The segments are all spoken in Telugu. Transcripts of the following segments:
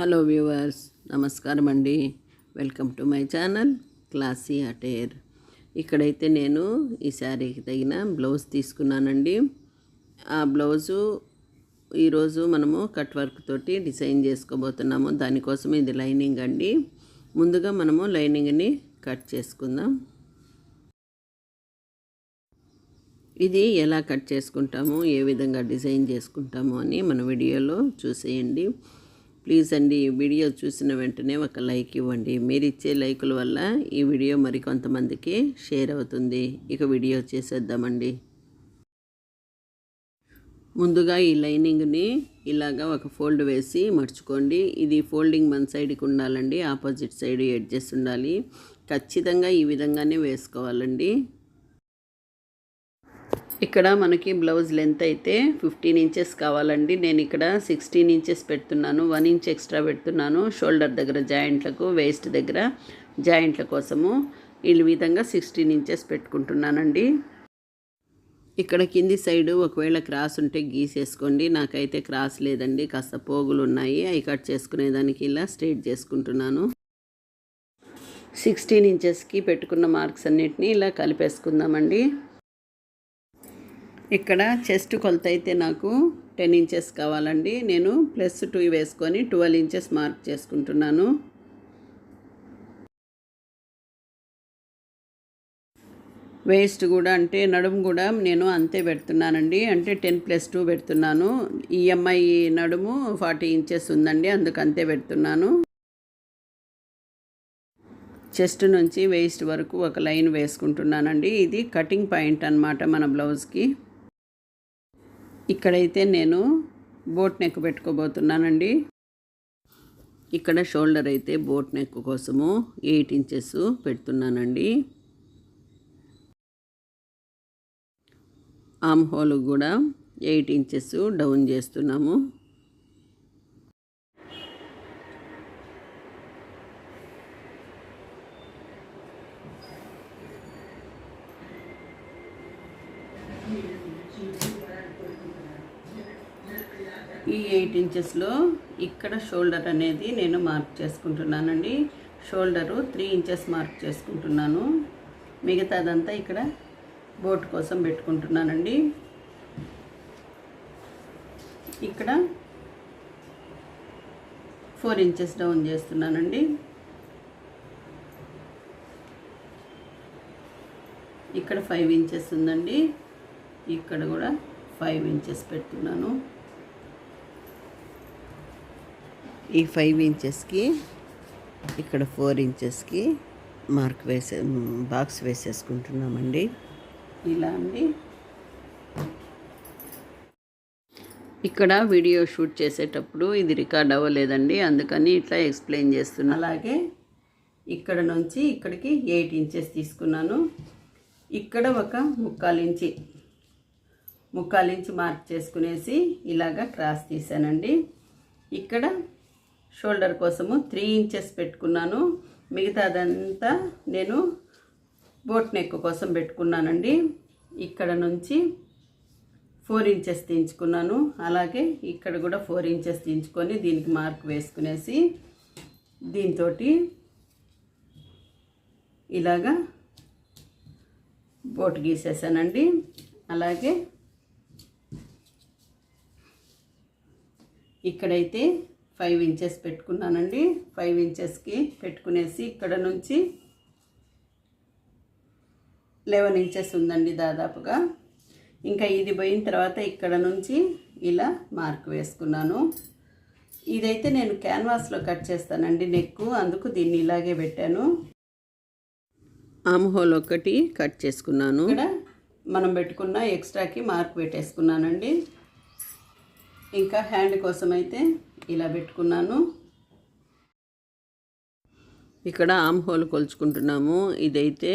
హలో వ్యూవర్స్ నమస్కారం అండి. Welcome to my channel classy attire. ఇక్కడైతే నేను ఈ శారీకి తగిన బ్లౌజ్ తీసుకున్నానండి. ఆ బ్లౌజు ఈరోజు మనము కట్ వర్క్ తోటి డిజైన్ చేసుకోబోతున్నాము. దానికోసం ఇది లైనింగ్ అండి. ముందుగా మనము లైనింగ్ని కట్ చేసుకుందాం. ఇది ఎలా కట్ చేసుకుంటాము ఏ విధంగా డిజైన్ చేసుకుంటాము అని మన వీడియోలో చూసేయండి. ప్లీజ్ అండి ఈ వీడియో చూసిన వెంటనే ఒక లైక్ ఇవ్వండి. మీరు ఇచ్చే లైకుల వల్ల ఈ వీడియో మరికొంతమందికి షేర్ అవుతుంది. ఇక వీడియో చేసేద్దామండి. ముందుగా ఈ లైనింగ్ని ఇలాగా ఒక ఫోల్డ్ వేసి మర్చుకోండి ఇది ఫోల్డింగ్ మన సైడ్కి ఉండాలండి. ఆపోజిట్ సైడ్ ఎడ్జెస్ ఉండాలి. ఖచ్చితంగా ఈ విధంగానే వేసుకోవాలండి. ఇక్కడ మనకి బ్లౌజ్ లెంత్ అయితే ఫిఫ్టీన్ ఇంచెస్ కావాలండి. నేను ఇక్కడ సిక్స్టీన్ ఇంచెస్ పెడుతున్నాను. వన్ ఇంచ్ ఎక్స్ట్రా పెడుతున్నాను. షోల్డర్ దగ్గర జాయింట్లకు వేస్ట్ దగ్గర జాయింట్ల కోసము ఈ విధంగా సిక్స్టీన్ ఇంచెస్ పెట్టుకుంటున్నానండి. ఇక్కడ కింది సైడు ఒకవేళ క్రాస్ ఉంటే గీసేసుకోండి. నాకైతే క్రాస్ లేదండి. కాస్త పోగులు ఉన్నాయి. అవి కట్ చేసుకునేదానికి ఇలా స్ట్రేట్ చేసుకుంటున్నాను. సిక్స్టీన్ ఇంచెస్కి పెట్టుకున్న మార్క్స్ అన్నిటినీ ఇలా కలిపేసుకుందామండి. ఇక్కడ చెస్ట్ కొలత అయితే నాకు టెన్ ఇంచెస్ కావాలండి. నేను ప్లస్ టూ వేసుకొని ట్వెల్వ్ ఇంచెస్ మార్క్ చేసుకుంటున్నాను. వేస్ట్ కూడా అంటే నడుము కూడా నేను అంతే పెడుతున్నానండి. అంటే టెన్ ప్లస్ టూ పెడుతున్నాను. ఈఎంఐ నడుము ఫార్టీ ఇంచెస్ ఉందండి. అందుకు అంతే పెడుతున్నాను. చెస్ట్ నుంచి వేస్ట్ వరకు ఒక లైన్ వేసుకుంటున్నానండి. ఇది కటింగ్ పాయింట్ అనమాట మన బ్లౌజ్కి. ఇక్కడైతే నేను బోట్ నెక్ పెట్టుకోబోతున్నానండి. ఇక్కడ షోల్డర్ అయితే బోట్ నెక్ కోసము ఎయిట్ ఇంచెస్ పెడుతున్నానండి. ఆమ్ హోల్ కూడా ఎయిట్ ఇంచెస్ డౌన్ చేస్తున్నాము ఈ ఎయిట్ ఇంచెస్లో ఇక్కడ షోల్డర్ అనేది నేను మార్క్ చేసుకుంటున్నానండి. షోల్డరు త్రీ ఇంచెస్ మార్క్ చేసుకుంటున్నాను. మిగతాదంతా ఇక్కడ బోట్ కోసం పెట్టుకుంటున్నానండి. ఇక్కడ ఫోర్ ఇంచెస్ డౌన్ చేస్తున్నానండి. ఇక్కడ ఫైవ్ ఇంచెస్ ఉందండి. ఇక్కడ కూడా ఫైవ్ ఇంచెస్ పెడుతున్నాను. ఈ ఫైవ్ ఇంచెస్కి ఇక్కడ ఫోర్ ఇంచెస్కి మార్క్ వేసే బాక్స్ వేసేసుకుంటున్నామండి. ఇలా అండి. ఇక్కడ వీడియో షూట్ చేసేటప్పుడు ఇది రికార్డ్ అవ్వలేదండి అందుకని ఇట్లా ఎక్స్ప్లెయిన్ చేస్తున్నా. అలాగే ఇక్కడ నుంచి ఇక్కడికి ఎయిట్ ఇంచెస్ తీసుకున్నాను. ఇక్కడ ఒక ముక్కాలించి ముక్కాలించి మార్క్ చేసుకునేసి ఇలాగా క్రాస్ తీసానండి. ఇక్కడ షోల్డర్ కోసము త్రీ ఇంచెస్ పెట్టుకున్నాను. మిగతాదంతా నేను బోట్ నెక్ కోసం పెట్టుకున్నానండి. ఇక్కడ నుంచి ఫోర్ ఇంచెస్ తీయించుకున్నాను. అలాగే ఇక్కడ కూడా ఫోర్ ఇంచెస్ తీయించుకొని దీనికి మార్క్ వేసుకునేసి దీంతో ఇలాగా బోట్ గీసేసానండి. అలాగే ఇక్కడైతే ఫైవ్ ఇంచెస్ పెట్టుకున్నానండి. ఫైవ్ ఇంచెస్కి పెట్టుకునేసి ఇక్కడ నుంచి లెవెన్ ఇంచెస్ ఉందండి దాదాపుగా. ఇంకా ఇది పోయిన తర్వాత ఇక్కడ నుంచి ఇలా మార్క్ వేసుకున్నాను. ఇదైతే నేను క్యాన్వాస్లో కట్ చేస్తానండి నెక్ అందుకు దీన్ని ఇలాగే పెట్టాను. ఆమ్ హోల్ ఒకటి కట్ చేసుకున్నాను. ఇక్కడ మనం పెట్టుకున్న ఎక్స్ట్రాకి మార్క్ పెట్టేసుకున్నానండి. ఇంకా హ్యాండ్ కోసం అయితే ఇలా పెట్టుకున్నాను. ఇక్కడ ఆమ్ హోల్ కొలుచుకుంటున్నాము. ఇదైతే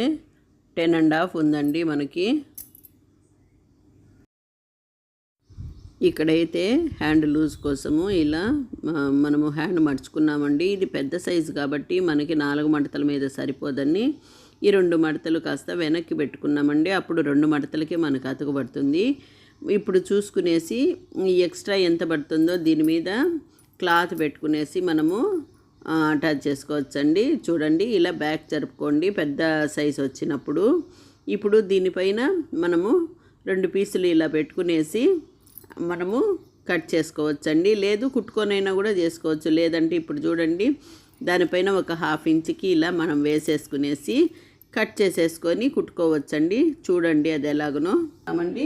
టెన్ అండ్ హాఫ్ ఉందండి మనకి. ఇక్కడైతే హ్యాండ్ లూజ్ కోసము ఇలా మనము హ్యాండ్ మడుచుకున్నామండి. ఇది పెద్ద సైజు కాబట్టి మనకి నాలుగు మడతల మీద సరిపోదని ఈ రెండు మడతలు కాస్త వెనక్కి పెట్టుకున్నామండి. అప్పుడు రెండు మడతలకి మనకు అతుకుబడుతుంది ఇప్పుడు చూసుకునేసి ఎక్స్ట్రా ఎంత పడుతుందో దీని మీద క్లాత్ పెట్టుకునేసి మనము ఆ, అటాచ్ చేసుకోవచ్చండి. చూడండి ఇలా బ్యాక్ జరుపుకోండి పెద్ద సైజ్ వచ్చినప్పుడు. ఇప్పుడు దీనిపైన మనము రెండు పీసులు ఇలా పెట్టుకునేసి మనము కట్ చేసుకోవచ్చండి. లేదు కుట్టుకొనైనా కూడా చేసుకోవచ్చు. లేదంటే ఇప్పుడు చూడండి దానిపైన ఒక హాఫ్ ఇంచ్కి ఇలా మనం వేసేసుకునేసి కట్ చేసేసుకొని కుట్టుకోవచ్చండి. చూడండి అది ఎలాగనో. అమండి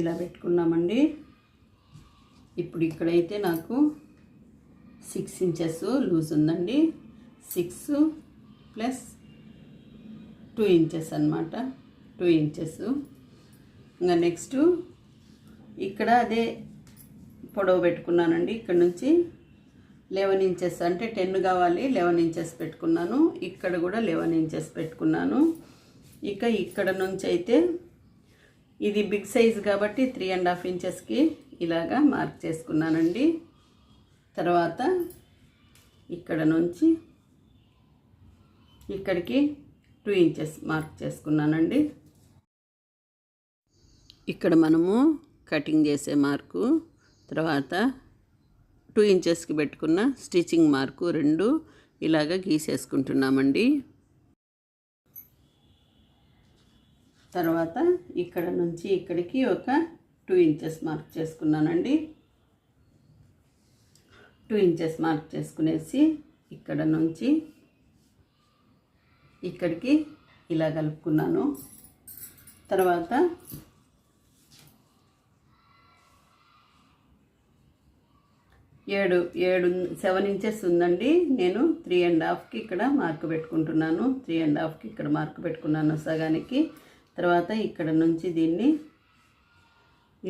ఇలా పెట్టుకున్నామండి. ఇప్పుడు ఇక్కడైతే నాకు సిక్స్ ఇంచెస్ లూజ్ ఉందండి. సిక్స్ ప్లస్ టూ ఇంచెస్ అనమాట టూ ఇంచెస్ ఇంకా నెక్స్ట్ ఇక్కడ అదే పొడవు పెట్టుకున్నానండి. ఇక్కడ నుంచి లెవెన్ ఇంచెస్ అంటే టెన్ కావాలి లెవెన్ ఇంచెస్ పెట్టుకున్నాను. ఇక్కడ కూడా లెవెన్ ఇంచెస్ పెట్టుకున్నాను. ఇక ఇక్కడ నుంచి అయితే ఇది బిగ్ సైజ్ కాబట్టి త్రీ అండ్ హాఫ్ ఇంచెస్కి ఇలాగా మార్క్ చేసుకున్నానండి. తర్వాత ఇక్కడ నుంచి ఇక్కడికి టూ ఇంచెస్ మార్క్ చేసుకున్నానండి. ఇక్కడ మనము కటింగ్ చేసే మార్కు తర్వాత టూ ఇంచెస్కి పెట్టుకున్న స్టిచ్చింగ్ మార్కు రెండు ఇలాగ గీసేసుకుంటున్నామండి. తర్వాత ఇక్కడ నుంచి ఇక్కడికి ఒక టూ ఇంచెస్ మార్క్ చేసుకున్నానండి. టూ ఇంచెస్ మార్క్ చేసుకునేసి ఇక్కడ నుంచి ఇక్కడికి ఇలా కలుపుకున్నాను. తర్వాత ఏడు ఏడు సెవెన్ ఇంచెస్ ఉందండి. నేను త్రీ అండ్ హాఫ్కి ఇక్కడ మార్క్ పెట్టుకుంటున్నాను. త్రీ అండ్ హాఫ్కి ఇక్కడ మార్క్ పెట్టుకున్నాను సగానికి. తర్వాత ఇక్కడ నుంచి దీన్ని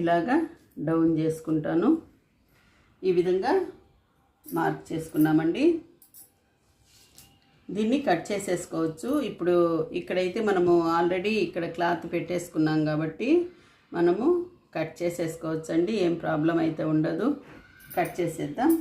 ఇలాగా డౌన్ చేసుకుంటాను. ఈ విధంగా మార్క్ చేసుకున్నామండి. దీన్ని కట్ చేసేసుకోవచ్చు. ఇప్పుడు ఇక్కడైతే మనము ఆల్రెడీ ఇక్కడ క్లాత్ పెట్టేసుకున్నాం కాబట్టి మనము కట్ చేసేసుకోవచ్చు అండి ఏం ప్రాబ్లం అయితే ఉండదు. కట్ చేసేద్దాం.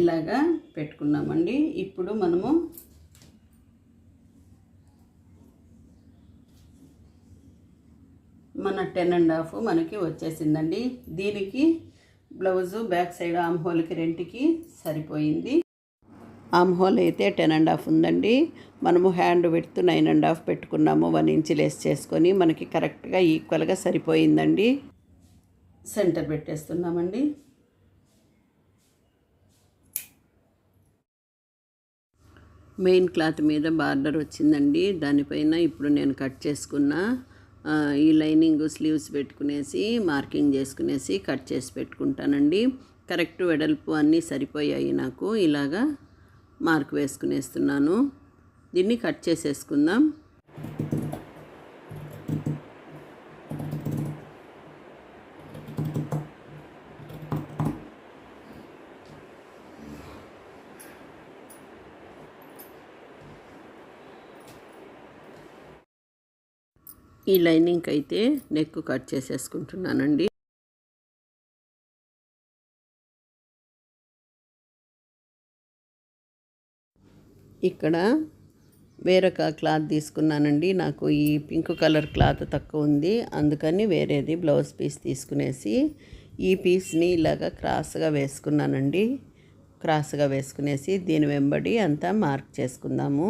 ఇలాగా పెట్టుకున్నామండి. ఇప్పుడు మనము మన టెన్ అండ్ హాఫ్ మనకి వచ్చేసిందండి. దీనికి బ్లౌజు బ్యాక్ సైడ్ ఆమ్ హోల్కి రెంట్కి సరిపోయింది. ఆమ్ హోల్ అయితే టెన్ అండ్ హాఫ్ ఉందండి. మనము hand width nine and half పెట్టుకున్నాము వన్ ఇంచ్ లెస్ చేసుకొని మనకి కరెక్ట్గా ఈక్వల్గా సరిపోయిందండి. సెంటర్ పెట్టేస్తున్నామండి. మెయిన్ క్లాత్ మీద బార్డర్ వచ్చిందండి. దానిపైన ఇప్పుడు నేను కట్ చేసుకున్న ఈ లైనింగ్ స్లీవ్స్ పెట్టుకునేసి మార్కింగ్ చేసుకునేసి కట్ చేసి పెట్టుకుంటానండి. కరెక్ట్ వెడల్పు అన్నీ సరిపోయాయి నాకు. ఇలాగా మార్క్ వేసుకునేస్తున్నాను. దీన్ని కట్ చేసేసుకుందాం. ఈ లైనింగ్కి అయితే నెక్ కట్ చేసేసుకుంటున్నానండి. ఇక్కడ వేరొక క్లాత్ తీసుకున్నానండి. నాకు ఈ పింక్ కలర్ క్లాత్ తక్కువ ఉంది. అందుకని వేరేది బ్లౌజ్ పీస్ తీసుకునేసి ఈ పీస్ని ఇలాగ క్రాస్గా వేసుకున్నానండి. క్రాస్గా వేసుకునేసి దీని వెంబడి అంతా మార్క్ చేసుకుందాము.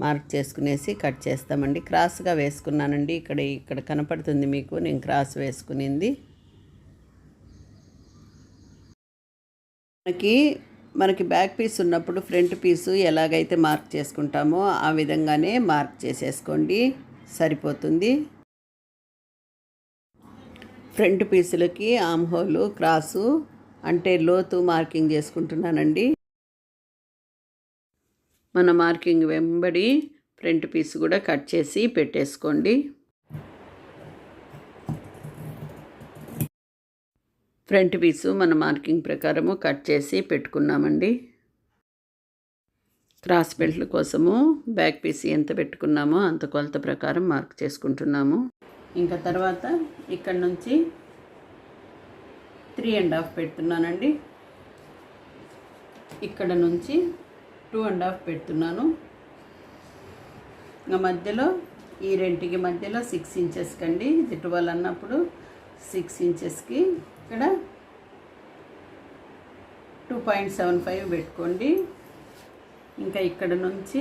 మార్క్ చేసుకునేసి కట్ చేస్తామండి. క్రాస్గా వేసుకున్నానండి. ఇక్కడ ఇక్కడ కనపడుతుంది మీకు. నేను క్రాస్ వేసుకునింది. మనకి మనకి బ్యాక్ పీస్ ఉన్నప్పుడు ఫ్రంట్ పీసు ఎలాగైతే మార్క్ చేసుకుంటామో ఆ విధంగానే మార్క్ చేసేసుకోండి. సరిపోతుంది. ఫ్రంట్ పీసులకి ఆమ్హోలు క్రాసు అంటే లోతు మార్కింగ్ చేసుకుంటున్నానండి. మన మార్కింగ్ వెంబడి ఫ్రంట్ పీస్ కూడా కట్ చేసి పెట్టేసుకోండి. ఫ్రంట్ పీసు మన మార్కింగ్ ప్రకారము కట్ చేసి పెట్టుకున్నామండి. క్రాస్ బెల్ట్ల కోసము బ్యాక్ పీస్ ఎంత పెట్టుకున్నామో అంత కొలత ప్రకారం మార్క్ చేసుకుంటున్నాము. ఇంకా తర్వాత ఇక్కడ నుంచి త్రీ అండ్ హాఫ్ పెడుతున్నానండి. ఇక్కడ నుంచి టూ అండ్ హాఫ్ పెడుతున్నాను. ఇంకా మధ్యలో ఈ రెంటికి మధ్యలో సిక్స్ ఇంచెస్ కండి. ఇది ట్వెల్వ్ అన్నప్పుడు సిక్స్ ఇంచెస్కి ఇక్కడ టూ పాయింట్ సెవెన్ ఫైవ్ పెట్టుకోండి. ఇంకా ఇక్కడ నుంచి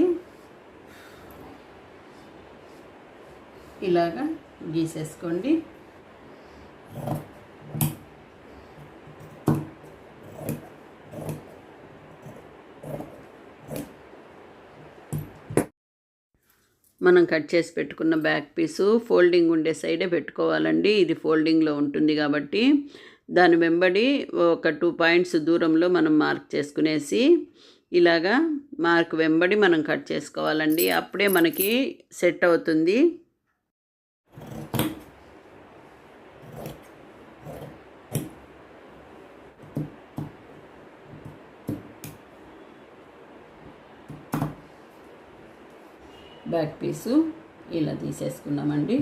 ఇలాగా గీసేసుకోండి. మనం కట్ చేసి పెట్టుకున్న బ్యాక్ పీసు ఫోల్డింగ్ ఉండే సైడే పెట్టుకోవాలండి. ఇది ఫోల్డింగ్లో ఉంటుంది కాబట్టి దాని వెంబడి ఒక టూ పాయింట్స్ దూరంలో మనం మార్క్ చేసుకునేసి ఇలాగా మార్క్ వెంబడి మనం కట్ చేసుకోవాలండి. అప్పుడే మనకి సెట్ అవుతుంది. బ్యాక్ పీసు ఇలా తీసేసుకున్నామండి.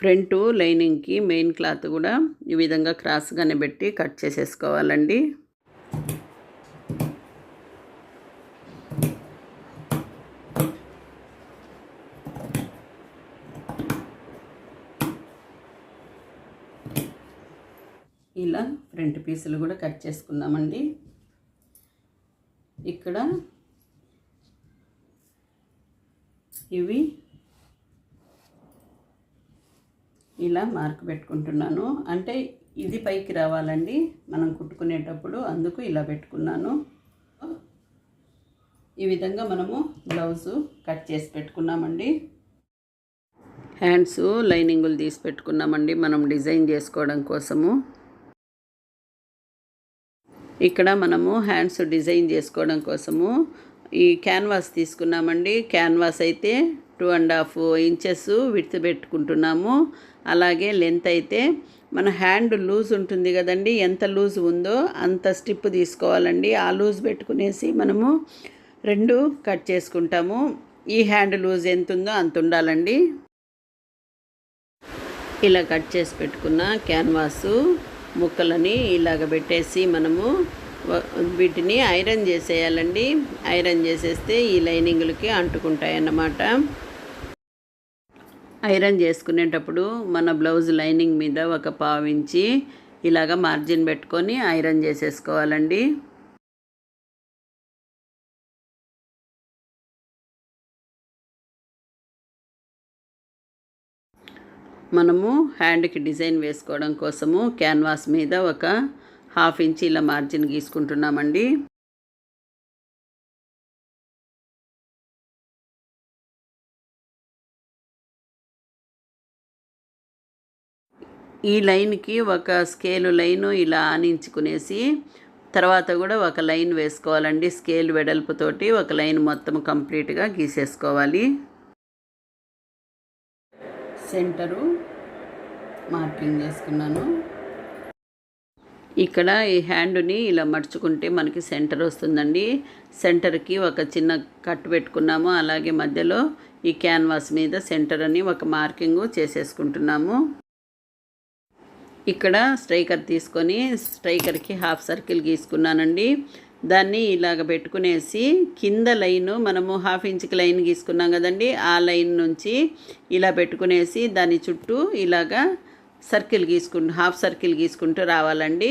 ఫ్రంట్ లైనింగ్కి మెయిన్ క్లాత్ కూడా ఈ విధంగా క్రాస్గానే పెట్టి కట్ చేసేసుకోవాలండి. ఇలా ఫ్రంట్ పీసులు కూడా కట్ చేసుకున్నామండి ఇక్కడ ఇవి ఇలా మార్క్ పెట్టుకుంటున్నాను. అంటే ఇది పైకి రావాలండి. మనం కుట్టుకునేటప్పుడు అందుకు ఇలా పెట్టుకున్నాను. ఈ విధంగా మనము బ్లౌజు కట్ చేసి పెట్టుకున్నామండి. హ్యాండ్స్ లైనింగులు తీసి పెట్టుకున్నామండి. మనం డిజైన్ చేసుకోవడం కోసము. ఇక్కడ మనము హ్యాండ్స్ డిజైన్ చేసుకోవడం కోసము ఈ క్యాన్వాస్ తీసుకున్నామండి. క్యాన్వాస్ అయితే two and half inches width పెట్టుకుంటున్నాము. అలాగే లెంత్ అయితే మన హ్యాండ్ లూజ్ ఉంటుంది కదండి. ఎంత లూజ్ ఉందో అంత స్టిప్ తీసుకోవాలండి. ఆ లూజ్ పెట్టుకునేసి మనము రెండు కట్ చేసుకుంటాము. ఈ హ్యాండ్ లూజ్ ఎంత ఉందో అంత ఉండాలండి. ఇలా కట్ చేసి పెట్టుకున్న క్యాన్వాసు ముక్కలని ఇలాగ పెట్టేసి మనము వీటిని ఐరన్ చేసేయాలండి. ఐరన్ చేసేస్తే ఈ లైనింగ్లకి అంటుకుంటాయి అన్నమాట ఐరన్ చేసుకునేటప్పుడు మన బ్లౌజ్ లైనింగ్ మీద ఒక పావించి ఇలాగ మార్జిన్ పెట్టుకొని ఐరన్ చేసేసుకోవాలండి. మనము హ్యాండ్కి డిజైన్ వేసుకోవడం కోసము క్యాన్వాస్ మీద ఒక హాఫ్ ఇంచ్ ఇలా మార్జిన్ గీసుకుంటున్నామండి. ఈ లైన్కి ఒక స్కేలు లైను ఇలా ఆనించుకునేసి తర్వాత కూడా ఒక లైన్ వేసుకోవాలండి. స్కేల్ వెడల్పుతోటి ఒక లైన్ మొత్తం కంప్లీట్గా గీసేసుకోవాలి. సెంటరు మార్కింగ్ చేసుకున్నాను. ఇక్కడ ఈ హ్యాండ్ని ఇలా మడుచుకుంటే మనకి సెంటర్ వస్తుందండి. సెంటర్కి ఒక చిన్న కట్ పెట్టుకున్నాము. అలాగే మధ్యలో ఈ క్యాన్వాస్ మీద సెంటర్ అని ఒక మార్కింగ్ చేసేసుకుంటున్నాము. ఇక్కడ స్ట్రైకర్ తీసుకొని స్ట్రైకర్కి హాఫ్ సర్కిల్ గీసుకున్నానండి. దాన్ని ఇలాగ పెట్టుకునేసి కింద లైను మనము హాఫ్ ఇంచ్కి లైన్ గీసుకున్నాం కదండి. ఆ లైన్ నుంచి ఇలా పెట్టుకునేసి దాని చుట్టూ ఇలాగా సర్కిల్ గీసుకుంటూ హాఫ్ సర్కిల్ గీసుకుంటూ రావాలండి.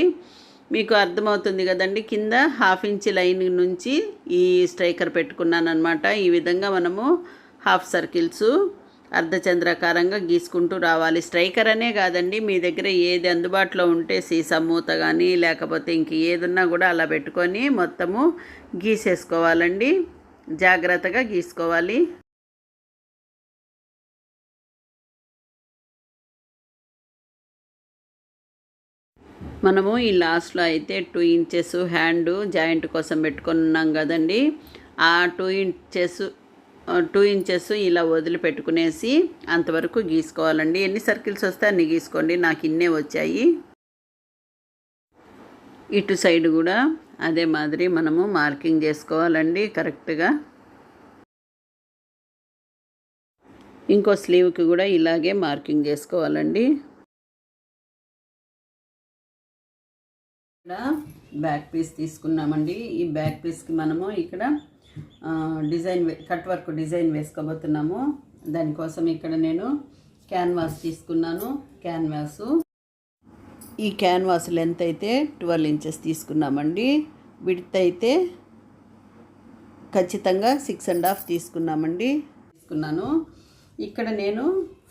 మీకు అర్థమవుతుంది కదండి కింద హాఫ్ ఇంచ్ లైన్ నుంచి ఈ స్ట్రైకర్ పెట్టుకున్నాను అనమాట ఈ విధంగా మనము హాఫ్ సర్కిల్స్ అర్ధచంద్రాకారంగా గీసుకుంటూ రావాలి. స్ట్రైకర్ అనే కాదండి మీ దగ్గర ఏది అందుబాటులో ఉంటే సీసా మూత కానీ లేకపోతే ఇంక ఏదున్నా కూడా అలా పెట్టుకొని మొత్తము గీసేసుకోవాలండి. జాగ్రత్తగా గీసుకోవాలి. మనము ఈ లాస్ట్లో అయితే టూ ఇంచెస్ హ్యాండ్ జాయింట్ కోసం పెట్టుకున్నాం కదండి. ఆ టూ ఇంచెస్ టూ ఇంచెస్ ఇలా వదిలిపెట్టుకునేసి అంతవరకు గీసుకోవాలండి. ఎన్ని సర్కిల్స్ వస్తే అన్ని గీసుకోండి. నాకు ఇన్నే వచ్చాయి. ఇటు సైడ్ కూడా అదే మాదిరి మనము మార్కింగ్ చేసుకోవాలండి కరెక్ట్గా. ఇంకో స్లీవ్కి కూడా ఇలాగే మార్కింగ్ చేసుకోవాలండి. ఇక్కడ బ్యాక్ పీస్ తీసుకున్నామండి. ఈ బ్యాక్ పీస్కి మనము ఇక్కడ డిజైన్ కట్ వర్క్ డిజైన్ వేసుకోబోతున్నాము. దానికోసం ఇక్కడ నేను క్యాన్వాస్ తీసుకున్నాను. క్యాన్వాసు. ఈ క్యాన్వాస్ లెంత్ అయితే ట్వెల్వ్ ఇంచెస్ తీసుకున్నామండి. విడ్త్ అయితే ఖచ్చితంగా సిక్స్ అండ్ హాఫ్ తీసుకున్నామండి. తీసుకున్నాను. ఇక్కడ నేను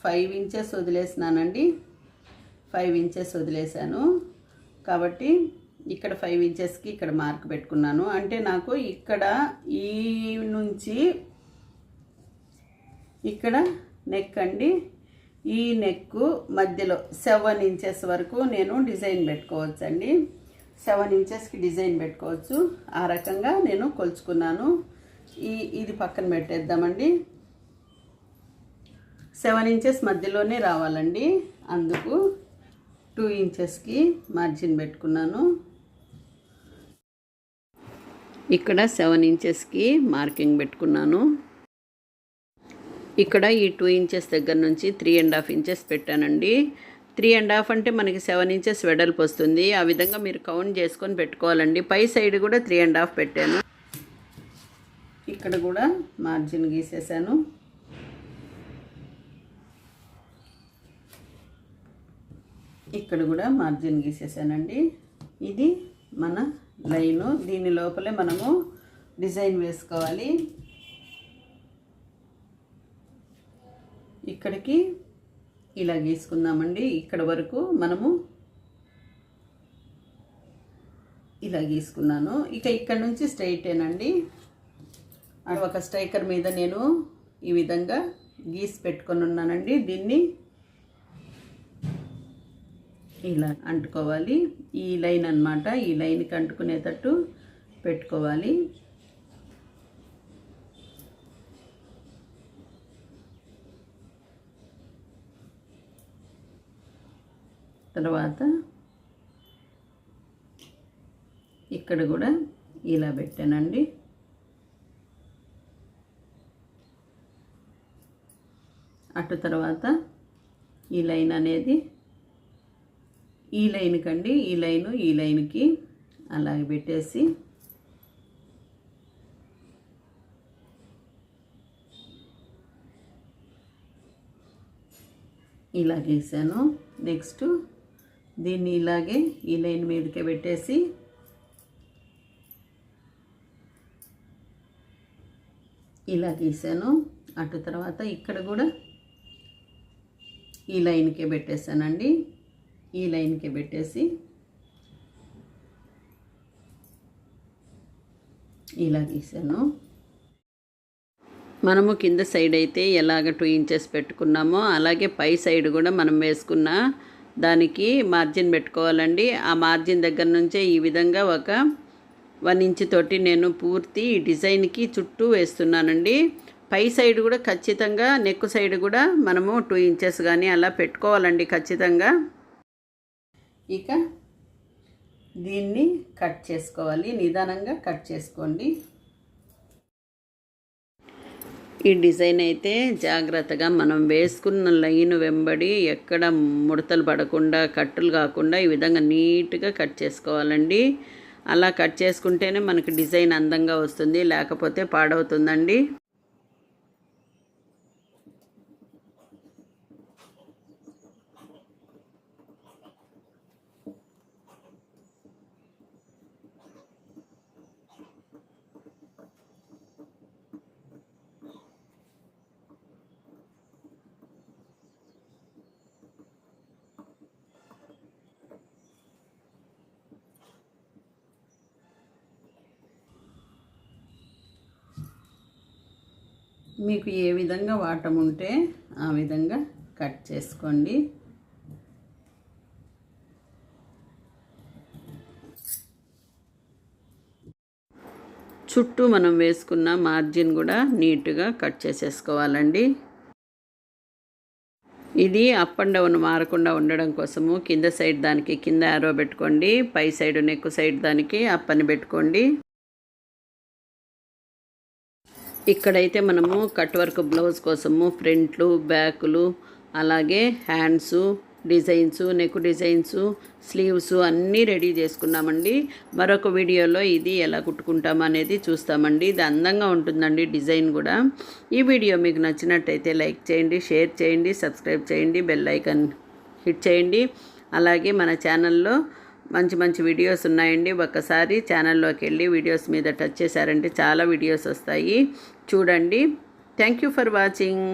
ఫైవ్ ఇంచెస్ వదిలేసినానండి. ఫైవ్ ఇంచెస్ వదిలేసాను కాబట్టి ఇక్కడ ఫైవ్ ఇంచెస్కి ఇక్కడ మార్క్ పెట్టుకున్నాను. అంటే నాకు ఇక్కడ ఈ నుంచి ఇక్కడ నెక్ అండి. ఈ నెక్ మధ్యలో సెవెన్ ఇంచెస్ వరకు నేను డిజైన్ పెట్టుకోవచ్చండి. సెవెన్ ఇంచెస్కి డిజైన్ పెట్టుకోవచ్చు. ఆ రకంగా నేను కొలుచుకున్నాను. ఈ ఇది పక్కన పెట్టేద్దామండి. సెవెన్ ఇంచెస్ మధ్యలోనే రావాలండి. అందుకు టూ ఇంచెస్కి మార్జిన్ పెట్టుకున్నాను. ఇక్కడ సెవెన్ ఇంచెస్కి మార్కింగ్ పెట్టుకున్నాను. ఇక్కడ ఈ టూ ఇంచెస్ దగ్గర నుంచి త్రీ అండ్ హాఫ్ ఇంచెస్ పెట్టానండి. త్రీ అండ్ హాఫ్ అంటే మనకి సెవెన్ ఇంచెస్ వెడల్పు వస్తుంది. ఆ విధంగా మీరు కౌంట్ చేసుకొని పెట్టుకోవాలండి. పై సైడ్ కూడా త్రీ అండ్ హాఫ్ పెట్టాను. ఇక్కడ కూడా మార్జిన్ గీసేసాను. ఇక్కడ కూడా మార్జిన్ గీసేసానండి. ఇది మన లైను. దీని లోపలే మనము డిజైన్ వేసుకోవాలి. ఇక్కడికి ఇలా గీసుకుందామండి. ఇక్కడ వరకు మనము ఇలా గీసుకున్నాను. ఇక ఇక్కడ నుంచి స్ట్రైటేనండి ఒక స్ట్రైకర్ మీద నేను ఈ విధంగా గీసి పెట్టుకొని ఉన్నానండి. దీన్ని ఇలా అంటుకోవాలి. ఈ లైన్ అన్నమాట. ఈ లైన్కి అంటుకునేటట్టు పెట్టుకోవాలి. తర్వాత ఇక్కడ కూడా ఇలా పెట్టానండి. అటు తర్వాత ఈ లైన్ అనేది ఈ లైన్ కండి ఈ లైను ఈ లైన్కి అలాగే పెట్టేసి ఇలా గీసాను. నెక్స్ట్ దీన్ని ఇలాగే ఈ లైన్ మీదకే పెట్టేసి ఇలా గీసాను. అటు తర్వాత ఇక్కడ కూడా ఈ లైన్కే పెట్టేశానండి ఈ లైన్కే పెట్టేసి ఇలా గీసాను. మనము కింద సైడ్ అయితే ఎలాగ టూ ఇంచెస్ పెట్టుకున్నామో అలాగే పై సైడ్ కూడా మనం వేసుకున్న దానికి మార్జిన్ పెట్టుకోవాలండి. ఆ మార్జిన్ దగ్గర నుంచే ఈ విధంగా ఒక వన్ ఇంచ్ తోటి నేను పూర్తి డిజైన్కి చుట్టూ వేస్తున్నానండి. పై సైడ్ కూడా ఖచ్చితంగా నెక్ సైడ్ కూడా మనము టూ ఇంచెస్ కానీ అలా పెట్టుకోవాలండి ఖచ్చితంగా. ఇక దీన్ని కట్ చేసుకోవాలి. నిదానంగా కట్ చేసుకోండి. ఈ డిజైన్ అయితే జాగ్రత్తగా మనం వేసుకున్న లైన్ వెంబడి ఎక్కడ ముడతలు పడకుండా కట్టులు కాకుండా ఈ విధంగా నీట్గా కట్ చేసుకోవాలండి. అలా కట్ చేసుకుంటేనే మనకి డిజైన్ అందంగా వస్తుంది లేకపోతే పాడవుతుందండి. మీకు ఏ విధంగా వాటం ఉంటే ఆ విధంగా కట్ చేసుకోండి. చుట్టూ మనం వేసుకున్న మార్జిన్ కూడా నీట్గా కట్ చేసేసుకోవాలండి. ఇది అప్ అండ్ డౌన్ మారకుండా ఉండడం కోసము కింద సైడ్ దానికి కింద ఆరో పెట్టుకోండి పై సైడ్ నెక్ సైడ్ దానికి అప్పని పెట్టుకోండి. ఇక్కడైతే మనము కట్ వర్క్ బ్లౌజ్ కోసము ఫ్రంట్లు బ్యాకులు అలాగే hands designs neck designs sleeves అన్నీ రెడీ చేసుకున్నామండి. మరొక వీడియోలో ఇది ఎలా కుట్టుకుంటాం అనేది చూస్తామండి. ఇది అందంగా ఉంటుందండి డిజైన్ కూడా. ఈ వీడియో మీకు నచ్చినట్టయితే లైక్ చేయండి షేర్ చేయండి సబ్స్క్రైబ్ చేయండి బెల్ ఐకాన్ హిట్ చేయండి. అలాగే మన ఛానల్లో మంచి మంచి వీడియోస్ ఉన్నాయండి. ఒకసారి ఛానల్లోకి వెళ్ళి వీడియోస్ మీద టచ్ చేశారంటే చాలా వీడియోస్ వస్తాయి. చూడండి. Thank you for watching.